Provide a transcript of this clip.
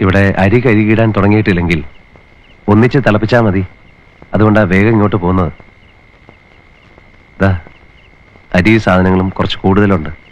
ഇവിടെ അരി കഴുകിയിടാൻ തുടങ്ങിയിട്ടില്ലെങ്കിൽ ഒന്നിച്ച് തിളപ്പിച്ചാൽ മതി. അതുകൊണ്ടാ വേഗം ഇങ്ങോട്ട് പോകുന്നത്. ദാ അരി സാധനങ്ങളും കുറച്ച് കൂടുതലുണ്ട്.